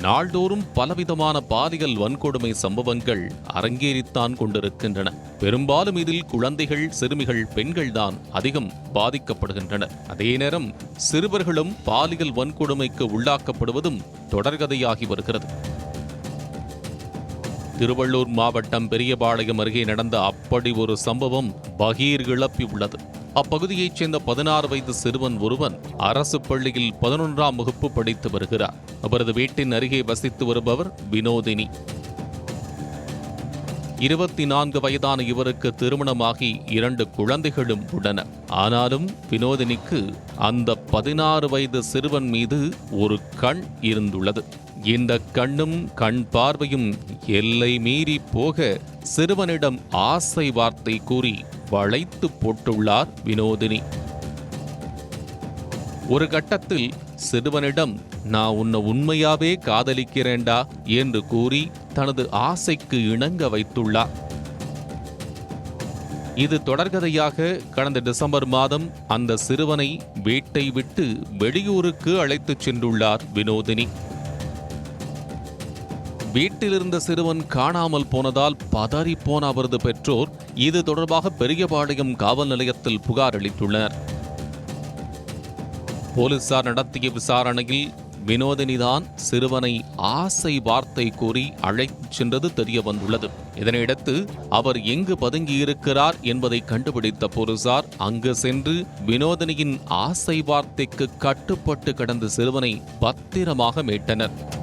நாள்தோறும் பலவிதமான பாலியல் வன்கொடுமை சம்பவங்கள் அரங்கேறித்தான் கொண்டிருக்கின்றன. பெரும்பாலும் இதில் குழந்தைகள் சிறுமிகள் பெண்கள்தான் அதிகம் பாதிக்கப்படுகின்றனர் அதே நேரம் சிறுவர்களும் பாலியல் வன்கொடுமைக்கு உள்ளாக்கப்படுவதும் தொடர்கதையாகி வருகிறது. திருவள்ளூர் மாவட்டம் பெரியபாளையம் அருகே நடந்த அப்படி ஒரு சம்பவம் பகீர் கிளப்பி உள்ளது. அப்பகுதியைச் சேர்ந்த பதினாறு வயது சிறுவன் ஒருவன் அரசு பள்ளியில் பதினொன்றாம் வகுப்பு படித்து வருகிறார். அவரது வீட்டின் அருகே வசித்து வருபவர் வினோதினி. இருபத்தி நான்கு வயதான இவருக்கு திருமணமாகி இரண்டு குழந்தைகளும் உள்ளன. ஆனாலும் வினோதினிக்கு அந்த பதினாறு வயது சிறுவன் மீது ஒரு கண் இருந்துள்ளது. இந்த கண்ணும் கண் பார்வையும் எல்லை மீறி போக சிறுவனிடம் ஆசை வார்த்தை கூறி வளைத்து போட்டுள்ளார் வினோதினி. ஒரு கட்டத்தில் சிறுவனிடம் நான் உன்னை உண்மையாவே காதலிக்கிறேண்டா என்று கூறி தனது ஆசைக்கு இணங்க வைத்துள்ளார். இது தொடர்கதையாக கடந்த டிசம்பர் மாதம் அந்த சிறுவனை வீட்டை விட்டு வெளியூருக்கு அழைத்துச் சென்றுள்ளார் வினோதினி. வீட்டிலிருந்த சிறுவன் காணாமல் போனதால் பதறிப்போன அவரது பெற்றோர் இது தொடர்பாக பெரியபாளையம் காவல் நிலையத்தில் புகார் அளித்துள்ளனர். போலீசார் நடத்திய விசாரணையில் வினோதினிதான் சிறுவனை ஆசை வார்த்தை கூறி அழைத்துச் சென்றது தெரிய வந்துள்ளது இதனையடுத்து அவர் எங்கு பதுங்கியிருக்கிறார் என்பதை கண்டுபிடித்த போலீசார் அங்கு சென்று வினோதினியின் ஆசை வார்த்தைக்கு கட்டுப்பட்டு கடந்த சிறுவனை பத்திரமாக மீட்டனர்.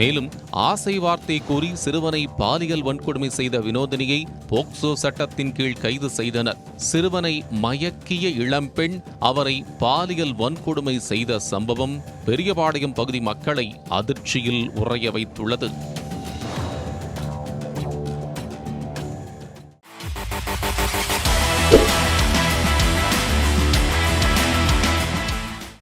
மேலும் ஆசை வார்த்தை கூறி சிறுவனை பாலியல் வன்கொடுமை செய்த வினோதினியை போக்சோ சட்டத்தின் கீழ் கைது செய்தனர். சிறுவனை மயக்கிய இளம்பெண் அவரை பாலியல் வன்கொடுமை செய்த சம்பவம் பெரியபாளையம் பகுதி மக்களை அதிர்ச்சியில் உறைய வைத்துள்ளது.